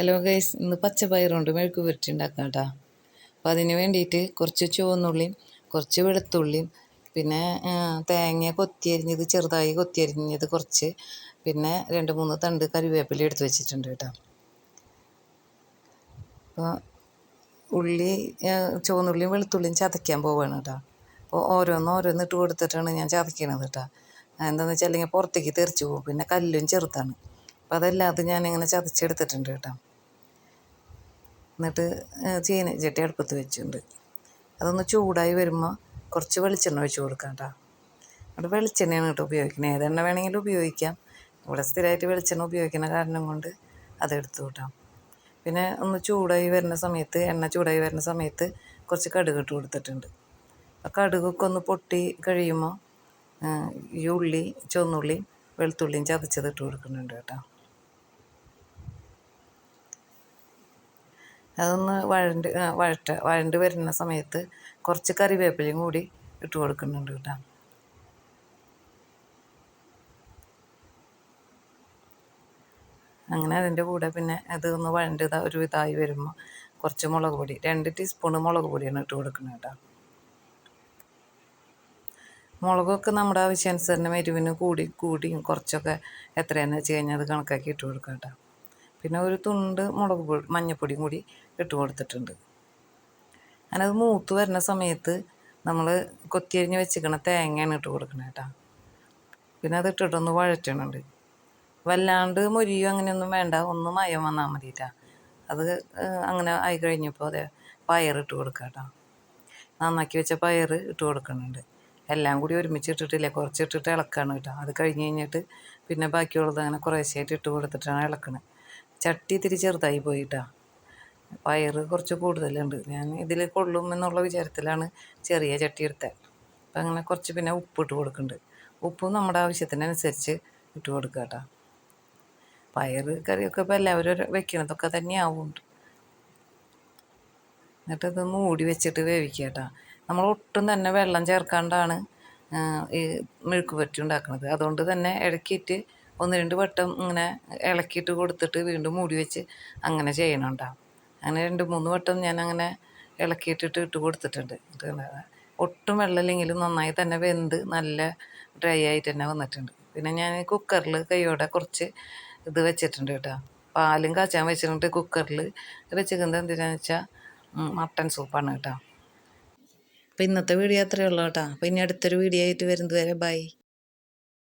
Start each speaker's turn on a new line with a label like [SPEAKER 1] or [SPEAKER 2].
[SPEAKER 1] Hello guys ഇന്ന് പച്ചപ്പയർ കൊണ്ട് മെഴുക്ക് പുരട്ടി ഉണ്ടാക്കാം കേട്ടോ. അപ്പോൾ അതിന് വേണ്ടിയിട്ട് കുറച്ച് ചുവന്നുള്ളിയും കുറച്ച് വെളുത്തുള്ളിയും പിന്നെ തേങ്ങ കൊത്തിയരിഞ്ഞത് ചെറുതായി കൊത്തിയരിഞ്ഞത് കുറച്ച് പിന്നെ രണ്ട് മൂന്ന് തണ്ട് കറിവേപ്പില എടുത്ത് വെച്ചിട്ടുണ്ട് കേട്ടോ. അപ്പോൾ ഉള്ളി ചുവന്നുള്ളിയും വെളുത്തുള്ളിയും ചതയ്ക്കാൻ പോവുകയാണ് കേട്ടോ. അപ്പോൾ ഓരോന്ന് ഓരോന്ന് ഇട്ട് കൊടുത്തിട്ടാണ് ഞാൻ ചതയ്ക്കണത് കേട്ടോ. എന്താണെന്ന് വെച്ചാൽ അല്ലെങ്കിൽ പുറത്തേക്ക് തെറിച്ച് പോകും. പിന്നെ കല്ലും ചെറുതാണ്. അപ്പോൾ അതല്ലാതെ ഞാനിങ്ങനെ ചതച്ചെടുത്തിട്ടുണ്ട് കേട്ടോ. എന്നിട്ട് ചീന ചട്ടി അടുപ്പത്ത് വെച്ചിട്ടുണ്ട്. അതൊന്ന് ചൂടായി വരുമ്പോൾ കുറച്ച് വെളിച്ചെണ്ണ ഒഴിച്ച് കൊടുക്കാം കേട്ടോ അവിടെ വെളിച്ചെണ്ണയാണ് കേട്ടോ ഉപയോഗിക്കുന്നത്. ഏതെണ്ണ വേണമെങ്കിലും ഉപയോഗിക്കാം. ഇവിടെ സ്ഥിരമായിട്ട് വെളിച്ചെണ്ണ ഉപയോഗിക്കുന്ന കാരണം കൊണ്ട് അതെടുത്ത് കൂട്ടാം പിന്നെ ഒന്ന് ചൂടായി വരുന്ന സമയത്ത് എണ്ണ ചൂടായി വരുന്ന സമയത്ത് കുറച്ച് കടുക് ഇട്ട് കൊടുത്തിട്ടുണ്ട്. ആ കടുകൊക്കെ ഒന്ന് പൊട്ടി കഴിയുമ്പോൾ ഈ ഉള്ളി ചുവന്നുള്ളിയും വെളുത്തുള്ളിയും ചതച്ചത് ഇട്ട് കൊടുക്കുന്നുണ്ട് കേട്ടോ. അതൊന്ന് വഴണ്ട് വഴറ്റ വഴണ്ട് വരുന്ന സമയത്ത് കുറച്ച് കറിവേപ്പിലയും കൂടി ഇട്ട് കൊടുക്കുന്നുണ്ട് കേട്ടോ. അങ്ങനെ അതിന്റെ കൂടെ പിന്നെ അത് ഒന്ന് വഴണ്ട് ഒരു ഇതായി വരുമ്പോൾ കുറച്ച് മുളക് പൊടി രണ്ട് ടീസ്പൂണ് മുളക് പൊടിയാണ് ഇട്ട് കൊടുക്കുന്നത് കേട്ടോ. മുളകൊക്കെ നമ്മുടെ ആവശ്യാനുസരണം എരിവിന് കൂടി കൂടിയും കുറച്ചൊക്കെ എത്രയാണെന്ന് വെച്ച് കഴിഞ്ഞാൽ അത് കണക്കാക്കി ഇട്ട് കൊടുക്കാം കേട്ടോ. പിന്നെ ഒരു തുണ്ട് മുളക് പൊടി മഞ്ഞപ്പൊടിയും കൂടി ഇട്ട് കൊടുത്തിട്ടുണ്ട്. അത് മൂത്ത് വരുന്ന സമയത്ത് നമ്മൾ കൊത്തിയരിഞ്ഞ് വെച്ചിരിക്കണ തേങ്ങയാണ് ഇട്ട് കൊടുക്കുന്നത് കേട്ടോ പിന്നെ അത് ഇട്ടിട്ടൊന്ന് വഴറ്റണുണ്ട്. വല്ലാണ്ട് മൊരിയോ അങ്ങനെയൊന്നും വേണ്ട ഒന്ന് മയം വന്നാൽ മതിട്ടാ അത് അങ്ങനെ ആയി കഴിഞ്ഞപ്പോൾ അതെ പയറിട്ട് കൊടുക്കാം കേട്ടോ നന്നാക്കി വെച്ച പയർ ഇട്ട് കൊടുക്കുന്നുണ്ട് എല്ലാം കൂടി ഒരുമിച്ച് ഇട്ടിട്ടില്ല കുറച്ച് ഇട്ടിട്ട് ഇളക്കാണ് കേട്ടോ അത് കഴിഞ്ഞ് കഴിഞ്ഞിട്ട് പിന്നെ ബാക്കിയുള്ളത് അങ്ങനെ കുറേശ്ശായിട്ട് ഇട്ട് കൊടുത്തിട്ടാണ് ഇളക്കണത് ചട്ടി ഇത്തിരി ചെറുതായി പോയിട്ടാ. പയർ കുറച്ച് കൂടുതലുണ്ട്. ഞാൻ ഇതിൽ കൊള്ളും എന്നുള്ള വിചാരത്തിലാണ് ചെറിയ ചട്ടി എടുത്തത്. അപ്പം അങ്ങനെ കുറച്ച് പിന്നെ ഉപ്പ് ഇട്ട് കൊടുക്കുന്നുണ്ട് ഉപ്പും നമ്മുടെ ആവശ്യത്തിനനുസരിച്ച് ഇട്ട് കൊടുക്കുക കേട്ടോ പയർ കറിയൊക്കെ ഇപ്പോൾ എല്ലാവരും വെക്കണതൊക്കെ തന്നെയാവുന്നുണ്ട് എന്നിട്ട് ഇത് മൂടി വെച്ചിട്ട് വേവിക്കുക കേട്ടോ നമ്മൾ ഒട്ടും തന്നെ വെള്ളം ചേർക്കാണ്ടാണ് ഈ മെഴുക്ക് ഉണ്ടാക്കുന്നത് അതുകൊണ്ട് തന്നെ ഇടയ്ക്കിട്ട് ഒന്ന് രണ്ട് വട്ടം ഇങ്ങനെ ഇളക്കിയിട്ട് കൊടുത്തിട്ട് വീണ്ടും മൂടി വെച്ച് അങ്ങനെ ചെയ്യണുണ്ടാവും അങ്ങനെ രണ്ട് മൂന്ന് വട്ടം ഞാൻ അങ്ങനെ ഇളക്കിയിട്ടിട്ട് ഇട്ട് കൊടുത്തിട്ടുണ്ട്. ഒട്ടും വെള്ളമില്ലെങ്കിലും നന്നായി തന്നെ വെന്ത് നല്ല ഡ്രൈ ആയിട്ട് തന്നെ വന്നിട്ടുണ്ട്. പിന്നെ ഞാൻ കുക്കറിൽ കൈയോടെ കുറച്ച് ഇത് വെച്ചിട്ടുണ്ട് കേട്ടോ. പാലും കാച്ചാൻ വെച്ചിട്ടുണ്ട് കുക്കറിൽ. വെച്ചിരിക്കുന്നത് എന്തിനാന്ന് വെച്ചാൽ മട്ടൻ സൂപ്പാണ് കേട്ടോ. അപ്പോൾ ഇന്നത്തെ വീഡിയോ അത്രയേ ഉള്ളൂ കേട്ടോ. അപ്പോൾ ഇനി അടുത്തൊരു വീഡിയോ ആയിട്ട് വരുന്നത് വരെ ബൈ.